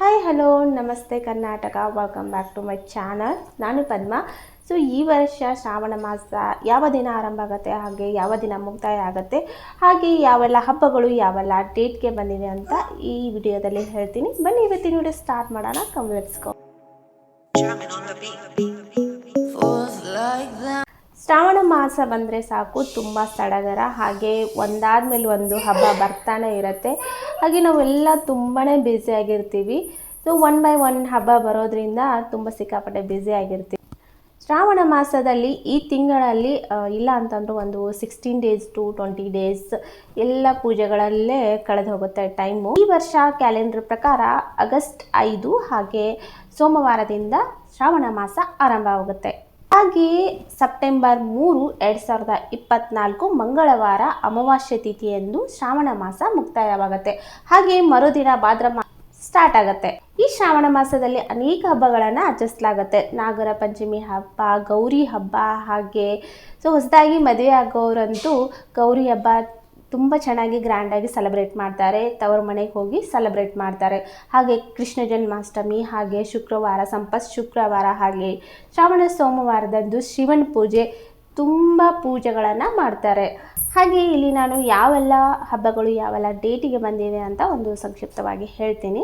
Hi hello ನಮಸ್ತೆ Karnataka welcome back to my channel ನಾನು Padma so ಈ ವರ್ಷ ಶ್ರಾವಣ ಮಾಸ ಯಾವ ದಿನ ಆರಂಭ ಆಗುತ್ತೆ? ಹಾಗೆ ಯಾವ ದಿನ ಮುಕ್ತಾಯ ಆಗುತ್ತೆ? ಹಾಗೆ ಯಾವೆಲ್ಲ ಹಬ್ಬಗಳು, ಯಾವೆಲ್ಲ ಡೇಟ್ಗೆ ಬಂದಿವೆ ಅಂತ ಈ ವಿಡಿಯೋದಲ್ಲಿ ಹೇಳ್ತೀನಿ. ಬನ್ನಿ, ಇವತ್ತಿನ ವಿಡಿಯೋ ಸ್ಟಾರ್ಟ್ ಮಾಡೋಣ. ಕಮ್ ಶ್ರಾವಣ ಮಾಸ ಬಂದರೆ ಸಾಕು, ತುಂಬ ಸಡಗರ, ಹಾಗೆ ಒಂದಾದ್ಮೇಲೆ ಒಂದು ಹಬ್ಬ ಬರ್ತಾನೆ ಇರುತ್ತೆ. ಹಾಗೆ ನಾವೆಲ್ಲ ತುಂಬಾ ಬ್ಯುಸಿ ಆಗಿರ್ತೀವಿ. ಸೊ ಒನ್ ಬೈ ಒನ್ ಹಬ್ಬ ಬರೋದ್ರಿಂದ ತುಂಬ ಸಿಕ್ಕಾಪಟ್ಟೆ ಬ್ಯುಸಿ ಆಗಿರ್ತೀವಿ. ಶ್ರಾವಣ ಮಾಸದಲ್ಲಿ ಈ ತಿಂಗಳಲ್ಲಿ ಇಲ್ಲ ಅಂತಂದ್ರೆ ಒಂದು sixteen days to twenty days ಎಲ್ಲ ಪೂಜೆಗಳಲ್ಲೇ ಕಳೆದು ಹೋಗುತ್ತೆ ಟೈಮು ಈ ವರ್ಷ ಕ್ಯಾಲೆಂಡರ್ ಪ್ರಕಾರ ಆಗಸ್ಟ್ ಐದು ಹಾಗೆ ಸೋಮವಾರದಿಂದ ಶ್ರಾವಣ ಮಾಸ ಆರಂಭವಾಗುತ್ತೆ. ಹಾಗೆಯೇ ಸೆಪ್ಟೆಂಬರ್ ಮೂರು, ಎರಡು ಸಾವಿರದ ಇಪ್ಪತ್ನಾಲ್ಕು ಮಂಗಳವಾರ ಅಮಾವಾಸ್ಯ ತಿಥಿಯಂದು ಶ್ರಾವಣ ಮಾಸ ಮುಕ್ತಾಯವಾಗುತ್ತೆ. ಹಾಗೆ ಮರುದಿನ ಭಾದ್ರ ಮಾ ಸ್ಟಾರ್ಟ್ ಆಗುತ್ತೆ. ಈ ಶ್ರಾವಣ ಮಾಸದಲ್ಲಿ ಅನೇಕ ಹಬ್ಬಗಳನ್ನು ಆಚರಿಸಲಾಗುತ್ತೆ. ನಾಗರ ಪಂಚಮಿ ಹಬ್ಬ, ಗೌರಿ ಹಬ್ಬ ಹಾಗೆ, ಸೊ ಹೊಸದಾಗಿ ಮದುವೆ ಆಗೋರಂತೂ ಗೌರಿ ಹಬ್ಬ ತುಂಬ ಚೆನ್ನಾಗಿ ಗ್ರ್ಯಾಂಡಾಗಿ ಸೆಲೆಬ್ರೇಟ್ ಮಾಡ್ತಾರೆ. ತವರ ಮನೆಗೆ ಹೋಗಿ ಸೆಲೆಬ್ರೇಟ್ ಮಾಡ್ತಾರೆ. ಹಾಗೆ ಕೃಷ್ಣ ಜನ್ಮಾಷ್ಟಮಿ, ಹಾಗೆ ಶುಕ್ರವಾರ, ಸಂಪತ್ ಶುಕ್ರವಾರ, ಹಾಗೆ ಶ್ರಾವಣ ಸೋಮವಾರದಂದು ಶಿವನ ಪೂಜೆ ತುಂಬ ಪೂಜೆಗಳನ್ನು ಮಾಡ್ತಾರೆ. ಹಾಗೆ ಇಲ್ಲಿ ನಾನು ಯಾವೆಲ್ಲ ಹಬ್ಬಗಳು, ಯಾವೆಲ್ಲ ಡೇಟಿಗೆ ಬಂದಿವೆ ಅಂತ ಒಂದು ಸಂಕ್ಷಿಪ್ತವಾಗಿ ಹೇಳ್ತೀನಿ.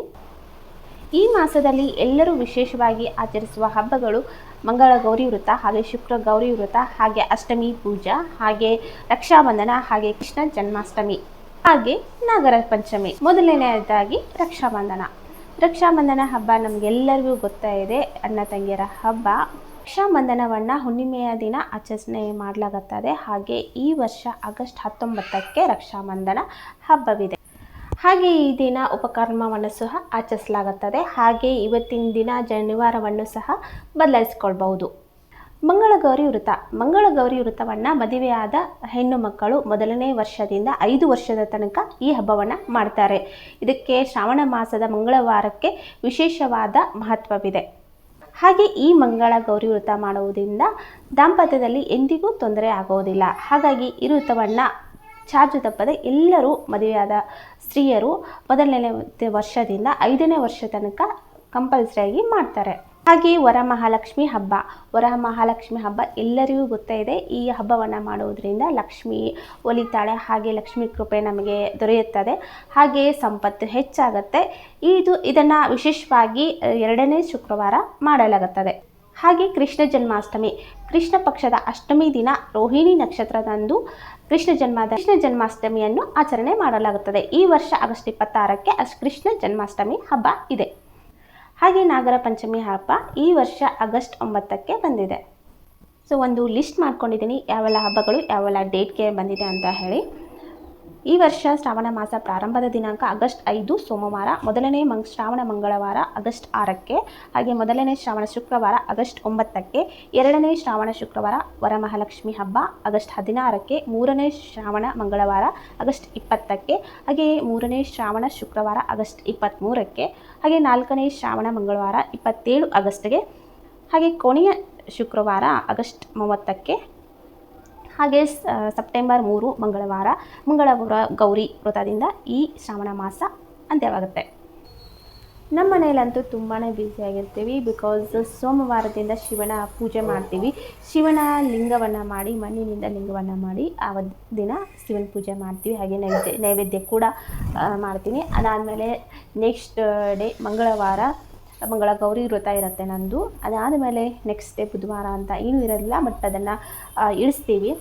ಈ ಮಾಸದಲ್ಲಿ ಎಲ್ಲರೂ ವಿಶೇಷವಾಗಿ ಆಚರಿಸುವ ಹಬ್ಬಗಳು ಮಂಗಳ ಗೌರಿ ವೃತ ಹಾಗೆ ಶುಕ್ರ ಗೌರಿ ವೃತ ಹಾಗೆ ಅಷ್ಟಮಿ ಪೂಜಾ, ಹಾಗೆ ರಕ್ಷಾಬಂಧನ, ಹಾಗೆ ಕೃಷ್ಣ ಜನ್ಮಾಷ್ಟಮಿ, ಹಾಗೆ ನಾಗರ ಪಂಚಮಿ. ಮೊದಲನೆಯದಾಗಿ ರಕ್ಷಾಬಂಧನ. ರಕ್ಷಾಬಂಧನ ಹಬ್ಬ ನಮಗೆಲ್ಲರಿಗೂ ಗೊತ್ತಾ ಇದೆ. ಅಣ್ಣ ತಂಗಿಯರ ಹಬ್ಬ. ರಕ್ಷಾಬಂಧನವನ್ನು ಹುಣ್ಣಿಮೆಯ ದಿನ ಆಚರಣೆ ಮಾಡಲಾಗುತ್ತದೆ. ಹಾಗೆ ಈ ವರ್ಷ ಆಗಸ್ಟ್ ಹತ್ತೊಂಬತ್ತಕ್ಕೆ ರಕ್ಷಾಬಂಧನ ಹಬ್ಬವಿದೆ. ಹಾಗೆ ಈ ದಿನ ಉಪಕರ್ಮವನ್ನು ಸಹ ಆಚರಿಸಲಾಗುತ್ತದೆ. ಹಾಗೆ ಇವತ್ತಿನ ದಿನ ಜನಿವಾರವನ್ನು ಸಹ ಬದಲಾಯಿಸಿಕೊಳ್ಬಹುದು. ಮಂಗಳಗೌರಿ ವೃತ ಮಂಗಳಗೌರಿ ವೃತವನ್ನು ಮದುವೆಯಾದ ಹೆಣ್ಣು ಮಕ್ಕಳು ಮೊದಲನೇ ವರ್ಷದಿಂದ ಐದು ವರ್ಷದ ತನಕ ಈ ಹಬ್ಬವನ್ನು ಮಾಡ್ತಾರೆ. ಇದಕ್ಕೆ ಶ್ರಾವಣ ಮಾಸದ ಮಂಗಳವಾರಕ್ಕೆ ವಿಶೇಷವಾದ ಮಹತ್ವವಿದೆ. ಹಾಗೆ ಈ ಮಂಗಳ ಗೌರಿ ವೃತ ಮಾಡುವುದರಿಂದ ದಾಂಪತ್ಯದಲ್ಲಿ ಎಂದಿಗೂ ತೊಂದರೆ ಆಗೋದಿಲ್ಲ ಹಾಗಾಗಿ ಈ ವೃತವನ್ನು ಚಾರ್ಜು ತಪ್ಪದೆ ಎಲ್ಲರೂ ಮದುವೆಯಾದ ಸ್ತ್ರೀಯರು ಮೊದಲನೇ ವರ್ಷದಿಂದ ಐದನೇ ವರ್ಷ ತನಕ ಕಂಪಲ್ಸರಿಯಾಗಿ ಮಾಡ್ತಾರೆ. ಹಾಗೆ ವರಮಹಾಲಕ್ಷ್ಮಿ ಹಬ್ಬ. ವರಮಹಾಲಕ್ಷ್ಮಿ ಹಬ್ಬ ಎಲ್ಲರಿಗೂ ಗೊತ್ತೇ ಇದೆ. ಈ ಹಬ್ಬವನ್ನು ಮಾಡುವುದರಿಂದ ಲಕ್ಷ್ಮಿ ಒಲಿತಾಳೆ, ಹಾಗೆ ಲಕ್ಷ್ಮಿ ಕೃಪೆ ನಮಗೆ ದೊರೆಯುತ್ತದೆ. ಹಾಗೆ ಸಂಪತ್ತು ಹೆಚ್ಚಾಗುತ್ತೆ. ಇದು, ಇದನ್ನು ವಿಶೇಷವಾಗಿ ಎರಡನೇ ಶುಕ್ರವಾರ ಮಾಡಲಾಗುತ್ತದೆ. ಹಾಗೆ ಕೃಷ್ಣ ಜನ್ಮಾಷ್ಟಮಿ. ಕೃಷ್ಣ ಪಕ್ಷದ ಅಷ್ಟಮಿ ದಿನ ರೋಹಿಣಿ ನಕ್ಷತ್ರದಂದು ಕೃಷ್ಣ ಜನ್ಮದ ಕೃಷ್ಣ ಜನ್ಮಾಷ್ಟಮಿಯನ್ನು ಆಚರಣೆ ಮಾಡಲಾಗುತ್ತದೆ. ಈ ವರ್ಷ ಆಗಸ್ಟ್ ಇಪ್ಪತ್ತಾರಕ್ಕೆ ಕೃಷ್ಣ ಜನ್ಮಾಷ್ಟಮಿ ಹಬ್ಬ ಇದೆ. ಹಾಗೆ ನಾಗರ ಪಂಚಮಿ ಹಬ್ಬ ಈ ವರ್ಷ ಆಗಸ್ಟ್ ಒಂಬತ್ತಕ್ಕೆ ಬಂದಿದೆ. ಸೊ ಒಂದು ಲಿಸ್ಟ್ ಮಾಡ್ಕೊಂಡಿದ್ದೀನಿ. ಯಾವೆಲ್ಲ ಹಬ್ಬಗಳು, ಯಾವೆಲ್ಲ ಡೇಟ್ಗೆ ಬಂದಿದೆ ಅಂತ ಹೇಳಿ. ಈ ವರ್ಷ ಶ್ರಾವಣ ಮಾಸ ಪ್ರಾರಂಭದ ದಿನಾಂಕ ಆಗಸ್ಟ್ ಐದು, ಸೋಮವಾರ. ಮೊದಲನೇ ಮಂಗ್, ಶ್ರಾವಣ ಮಂಗಳವಾರ ಆಗಸ್ಟ್ ಆರಕ್ಕೆ, ಹಾಗೆ ಮೊದಲನೇ ಶ್ರಾವಣ ಶುಕ್ರವಾರ ಆಗಸ್ಟ್ ಒಂಬತ್ತಕ್ಕೆ, ಎರಡನೇ ಶ್ರಾವಣ ಶುಕ್ರವಾರ ವರಮಹಾಲಕ್ಷ್ಮಿ ಹಬ್ಬ ಆಗಸ್ಟ್ ಹದಿನಾರಕ್ಕೆ, ಮೂರನೇ ಶ್ರಾವಣ ಮಂಗಳವಾರ ಆಗಸ್ಟ್ ಇಪ್ಪತ್ತಕ್ಕೆ ಹಾಗೆ ಮೂರನೇ ಶ್ರಾವಣ ಶುಕ್ರವಾರ ಆಗಸ್ಟ್ ಇಪ್ಪತ್ತ್ಮೂರಕ್ಕೆ ಹಾಗೆ ನಾಲ್ಕನೇ ಶ್ರಾವಣ ಮಂಗಳವಾರ ಇಪ್ಪತ್ತೇಳು ಆಗಸ್ಟ್ಗೆ, ಹಾಗೆ ಕೊನೆಯ ಶುಕ್ರವಾರ ಆಗಸ್ಟ್ ಮೂವತ್ತಕ್ಕೆ ಹಾಗೆ ಸೆಪ್ಟೆಂಬರ್ ಮೂರು ಮಂಗಳವಾರ ಮಂಗಳವಾರ ಗೌರಿ ವ್ರತದಿಂದ ಈ ಶ್ರಾವಣ ಮಾಸ ಅಂತ್ಯವಾಗುತ್ತೆ. ನಮ್ಮ ಮನೆಯಲ್ಲಂತೂ ತುಂಬಾ ಬ್ಯುಸಿಯಾಗಿರ್ತೀವಿ ಬಿಕಾಸ್ ಸೋಮವಾರದಿಂದ ಶಿವನ ಪೂಜೆ ಮಾಡ್ತೀವಿ. ಶಿವನ ಲಿಂಗವನ್ನು ಮಾಡಿ, ಮಣ್ಣಿನಿಂದ ಲಿಂಗವನ್ನು ಮಾಡಿ ಆ ದಿನ ಶಿವನ ಪೂಜೆ ಮಾಡ್ತೀವಿ. ಹಾಗೆ ನೈವೇದ್ಯ ನೈವೇದ್ಯ ಕೂಡ ಮಾಡ್ತೀನಿ. ಅದಾದಮೇಲೆ ನೆಕ್ಸ್ಟ್ ಡೇ ಮಂಗಳವಾರ ಮಂಗಳ ಗೌರಿ ವ್ರತ ಇರುತ್ತೆ ನಂದು. ಅದಾದ ಮೇಲೆ ನೆಕ್ಸ್ಟ್ ಡೇ ಬುಧವಾರ ಅಂತ ಏನೂ ಇರೋದಿಲ್ಲ ಬಟ್ ಅದನ್ನು ಇಳಿಸ್ತೀವಿ.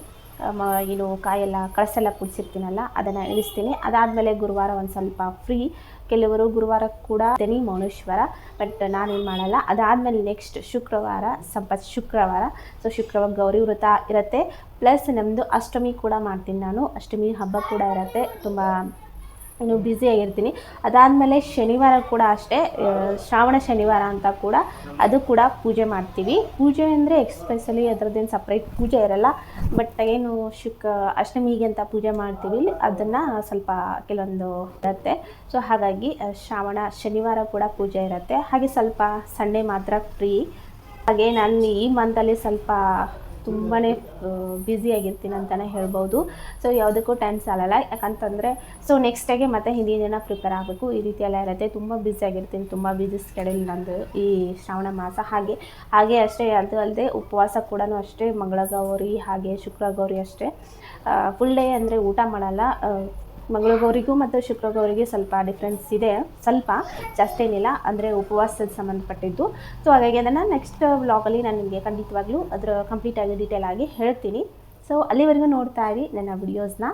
ಏನು, ಕಾಯೆಲ್ಲ, ಕಳಸೆಲ್ಲ ಕುಡಿಸಿರ್ತೀನಲ್ಲ, ಅದನ್ನು ಇಳಿಸ್ತೀನಿ. ಅದಾದಮೇಲೆ ಗುರುವಾರ ಒಂದು ಸ್ವಲ್ಪ ಫ್ರೀ ಕೆಲವರು ಗುರುವಾರ ಕೂಡ ತೆನಿ ಮೌನೇಶ್ವರ ಬಟ್ ನಾನೇನು ಮಾಡಲ್ಲ. ಅದಾದಮೇಲೆ ನೆಕ್ಸ್ಟ್ ಶುಕ್ರವಾರ ಸಂಪತ್ ಶುಕ್ರವಾರ. ಸೊ ಶುಕ್ರವಾರ ಗೌರಿ ವ್ರತ ಇರುತ್ತೆ. ಪ್ಲಸ್ ನಮ್ಮದು ಅಷ್ಟಮಿ ಕೂಡ ಮಾಡ್ತೀನಿ ನಾನು. ಅಷ್ಟಮಿ ಹಬ್ಬ ಕೂಡ ಇರುತ್ತೆ. ತುಂಬ ಇನ್ನು ಬ್ಯುಸಿ ಆಗಿರ್ತೀನಿ. ಅದಾದಮೇಲೆ ಶನಿವಾರ ಕೂಡ ಅಷ್ಟೇ ಶ್ರಾವಣ ಶನಿವಾರ ಅಂತ ಕೂಡ ಅದು ಕೂಡ ಪೂಜೆ ಮಾಡ್ತೀವಿ. ಪೂಜೆ ಅಂದರೆ ಎಕ್ಸ್ಪೆಷಲಿ ಅದರದ್ದೇನು ಸಪ್ರೇಟ್ ಪೂಜೆ ಇರಲ್ಲ. ಬಟ್ ಏನು ಶುಕ್, ಅಷ್ಟಮಿಗೆ ಅಂತ ಪೂಜೆ ಮಾಡ್ತೀವಿ. ಅದನ್ನು ಸ್ವಲ್ಪ ಕೆಲವೊಂದು ಇರುತ್ತೆ. ಸೊ ಹಾಗಾಗಿ ಶ್ರಾವಣ ಶನಿವಾರ ಕೂಡ ಪೂಜೆ ಇರುತ್ತೆ. ಹಾಗೆ ಸ್ವಲ್ಪ ಸಂಡೇ ಮಾತ್ರ ಫ್ರೀ ಹಾಗೆ ನಾನು ಈ ಮಂತಲ್ಲಿ ಸ್ವಲ್ಪ ತುಂಬಾ ಬ್ಯುಸಿಯಾಗಿರ್ತೀನಿ ಅಂತಲೇ ಹೇಳ್ಬೋದು. ಸೊ ಯಾವುದಕ್ಕೂ ಟೈಮ್ ಸಾಲಲ್ಲ. ಯಾಕಂತಂದರೆ ಸೊ ನೆಕ್ಸ್ಟಾಗೆ ಮತ್ತೆ ಹಿಂದಿನ ದಿನ ಪ್ರಿಪೇರ್ ಆಗಬೇಕು. ಈ ರೀತಿ ಎಲ್ಲ ಇರುತ್ತೆ. ತುಂಬ ಬ್ಯುಸಿಯಾಗಿರ್ತೀನಿ ತುಂಬ ಬ್ಯುಸಿ ಸ್ಕೆಡ್ಯೂಲ್ ನಂದು ಈ ಶ್ರಾವಣ ಮಾಸ. ಹಾಗೆ ಹಾಗೆ ಅಷ್ಟೇ, ಅದು ಅಲ್ಲದೆ ಉಪವಾಸ ಕೂಡ ಅಷ್ಟೇ. ಮಂಗಳಗೌರಿ, ಹಾಗೆ ಶುಕ್ರಗೌರಿ ಅಷ್ಟೇ. ಫುಲ್ ಡೇ ಅಂದರೆ ಊಟ ಮಾಡಲ್ಲ. ಮಂಗಳಗೌರಿಗೂ ಮತ್ತು ಶುಕ್ರಗೌರಿಗೆ ಸ್ವಲ್ಪ ಡಿಫ್ರೆನ್ಸ್ ಇದೆ. ಸ್ವಲ್ಪ ಜಾಸ್ತಿ ಏನಿಲ್ಲ, ಅಂದರೆ ಉಪವಾಸದ ಸಂಬಂಧಪಟ್ಟಿದ್ದು. ಸೊ ಹಾಗಾಗಿ ಅದನ್ನು ನೆಕ್ಸ್ಟ್ ವ್ಲಾಗಲ್ಲಿ ನಾನು ನಿಮಗೆ ಖಂಡಿತವಾಗ್ಲೂ ಅದರ ಕಂಪ್ಲೀಟಾಗಿ ಡೀಟೇಲ್ ಆಗಿ ಹೇಳ್ತೀನಿ. ಸೊ ಅಲ್ಲಿವರೆಗೂ ನೋಡ್ತಾ ಇರಿ ನನ್ನ ವಿಡಿಯೋಸ್ನ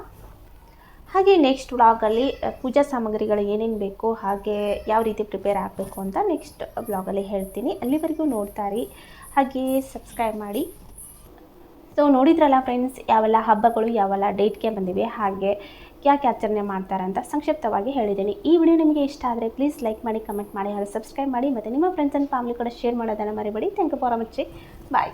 ಹಾಗೆ ನೆಕ್ಸ್ಟ್ ವ್ಲಾಗಲ್ಲಿ ಪೂಜಾ ಸಾಮಗ್ರಿಗಳು ಏನೇನು ಬೇಕು, ಹಾಗೆ ಯಾವ ರೀತಿ ಪ್ರಿಪೇರ್ ಆಗಬೇಕು ಅಂತ ನೆಕ್ಸ್ಟ್ ವ್ಲಾಗಲ್ಲಿ ಹೇಳ್ತೀನಿ. ಅಲ್ಲಿವರೆಗೂ ನೋಡ್ತಾ ಇರಿ. ಹಾಗೆ ಸಬ್ಸ್ಕ್ರೈಬ್ ಮಾಡಿ. ಸೊ ನೋಡಿದ್ರಲ್ಲ ಫ್ರೆಂಡ್ಸ್ ಯಾವೆಲ್ಲ ಹಬ್ಬಗಳು, ಯಾವೆಲ್ಲ ಡೇಟ್ಗೆ ಬಂದಿವೆ, ಹಾಗೆ ಯಾಕೆ ಆಚರಣೆ ಮಾಡ್ತಾರೆ ಅಂತ ಸಂಕ್ಷಿಪ್ತವಾಗಿ ಹೇಳಿದ್ದೀನಿ. ಈ ವಿಡಿಯೋ ನಿಮಗೆ ಇಷ್ಟ ಆದರೆ ಪ್ಲೀಸ್ ಲೈಕ್ ಮಾಡಿ ಕಮೆಂಟ್ ಮಾಡಿ ಹಾಗೂ ಸಬ್ಸ್ಕ್ರೈಬ್ ಮಾಡಿ ಮತ್ತು ನಿಮ್ಮ ಫ್ರೆಂಡ್ಸ್ ಆ್ಯಂಡ್ ಫ್ಯಾಮಿಲಿ ಕೂಡ ಶೇರ್ ಮಾಡೋದನ್ನು ಮರಿಬೇಡಿ. Thank you for watching bye